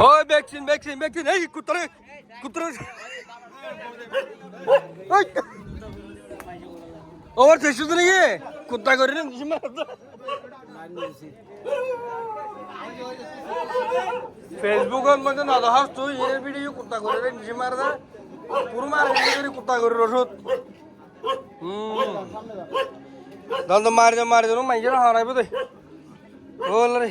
Oy beksin beksin beksin. Hey kurtarın. Kurtarın. Ay. Over taşıdın iyi. Kutta görünüm dişim vardı. Facebook olmadan adahar tuğ yine biliyor kutta görünüm dişim vardı. Kurumar görünüm kutta görünüm. Hmm. Daldım mağarıdan mağarıdan. Ben yine harap edeyim. Olur.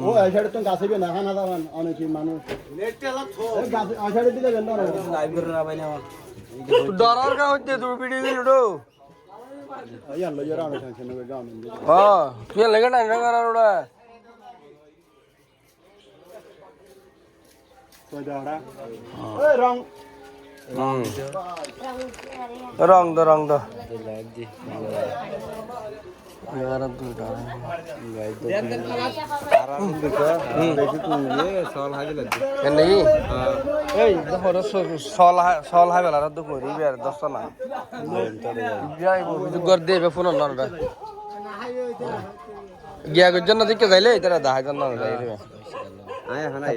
ও আষাঢ়ে তো গাছে না খানা দাবান অনেক মানুষ। আষাঢ়ে দিলে গেল ডরার কা হচ্ছে তুই ভিডিও দিল তো ইয়ার লই যারা অনেক গাম হ্যাঁ তুই লেগে না না করার ওটা। কই দাওড়া ওই রং রং দো রং দো। সল হাই বেলা রাত করি বিয়ার দশটা না। গর দিয়ে বে ফোন নরটা গিয়া গজ্জন দিকে যাইলে এটা দেখা যান না আয় হানাই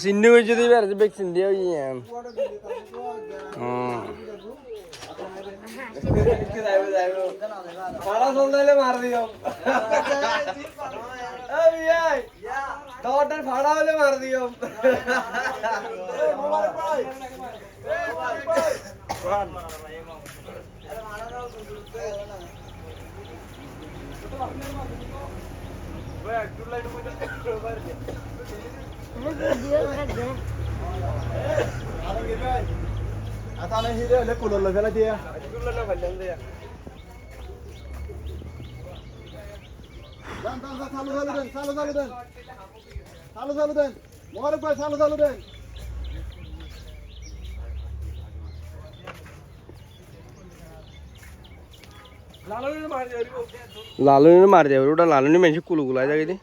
സിന്നു വെച്ചത് വരച്ച ബൈക്ക് സിന്റെ ഞാൻ. പണം സ്വന്തം മാറിയോ ടോട്ടൽ പണമല്ലേ മാറിയോ പറഞ്ഞു आता नाही हिरे आले कुलर लगायला द्या कुलर लगायला द्या चालू चालू दे चालू चालू दे चालू चालू दे मोबाईल चालू चालू दे লালুনি মারি দেবে ওটা লালুনি মানুষ কুলু গুলাই যাবে দি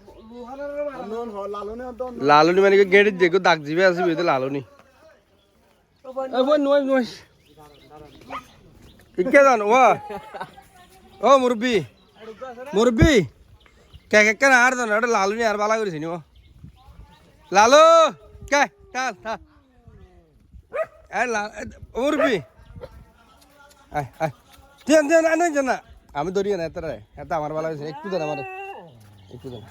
লালনে মানে গেড়ে দেখো দাগ জিবে আসবে তো লালুনি। নয়। নয় ইকে জানো ও ও মুরব্বি মুরব্বি। কে কে কেন আর জানো ওটা লালুনি আর বালা করেছি নি ও। লালু কে লাল ও মুরব্বি। আয় আয়। দেন দেন আনেন না আমি ধরি না, এত এত আমার ভালো হয়েছে। একটু দেন আমার। একটু দেন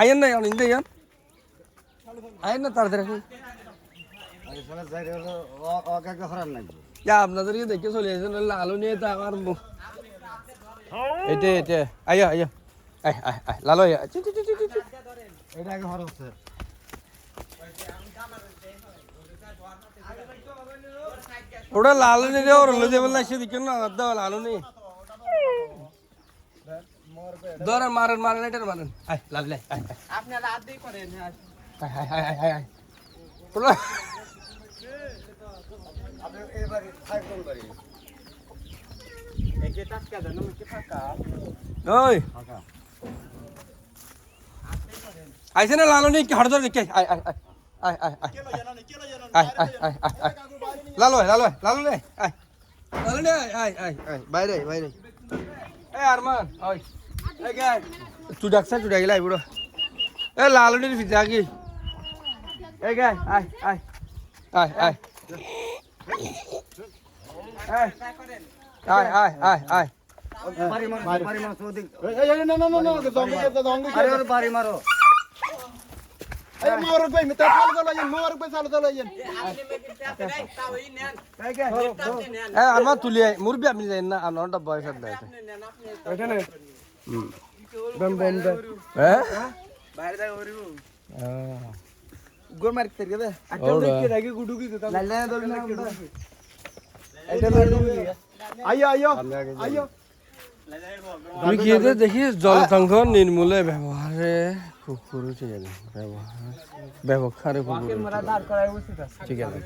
আয়েন না এখন ইয়ান আয়েন না, তাড়াতাড়ি আপনাদের দেখে চলে লালু নিয়ে তা আমার এটা এটা আয়া আয়া, আয়। ওটা লালনি রে ওর হলো যেমন লাগছে দিকে না দাও লালনি ধরেন মারেন মারেন এটার মারেন আয় লাল লাই আপনারা হাত দিয়ে করেন হ্যাঁ হ্যাঁ হ্যাঁ হ্যাঁ হ্যাঁ আপনি এবারে ফাইভ গোল করি এই যে টাকা দেন আমি কি ফাঁকা ওই ফাঁকা আইছে না লালনি হাড় ধরে দেখে আয় আয় আয় আয় আয় আয় আয়। আয় আয় আয় আয় লালু আয়, লালু আয়, লালু নে আয়। লালু নে আয় আয় আয় আয়। বাইরে আয়, বাইরে এ আরমান ওই এ গায় তুই ডাকছা তুই ডাকিলা বুড়ো এ লালু নি ফিজা কি? এ গায় আয় আয়। আয় আয়। আয়। আয় আয় আয় বাড়ি মার বাড়ি মার এই এই না না না না জঙ্গি আছে আরে আরে বাড়ি মারো এই মোবারক চালু দলাইন মোবারক ভাই চালু এ আচ্ছা। আমার তুলি মুরবি আপনি যাই না আমার ডব্বা হিসাব দেয় ওইটা না হুম। বম বম দে হ্যাঁ? বাইরে যা ওরিব নির্মূলে ব্যবহারে? কুকুর ঠিক যাবে ব্যবহার ব্যবহারে ঠিক আছে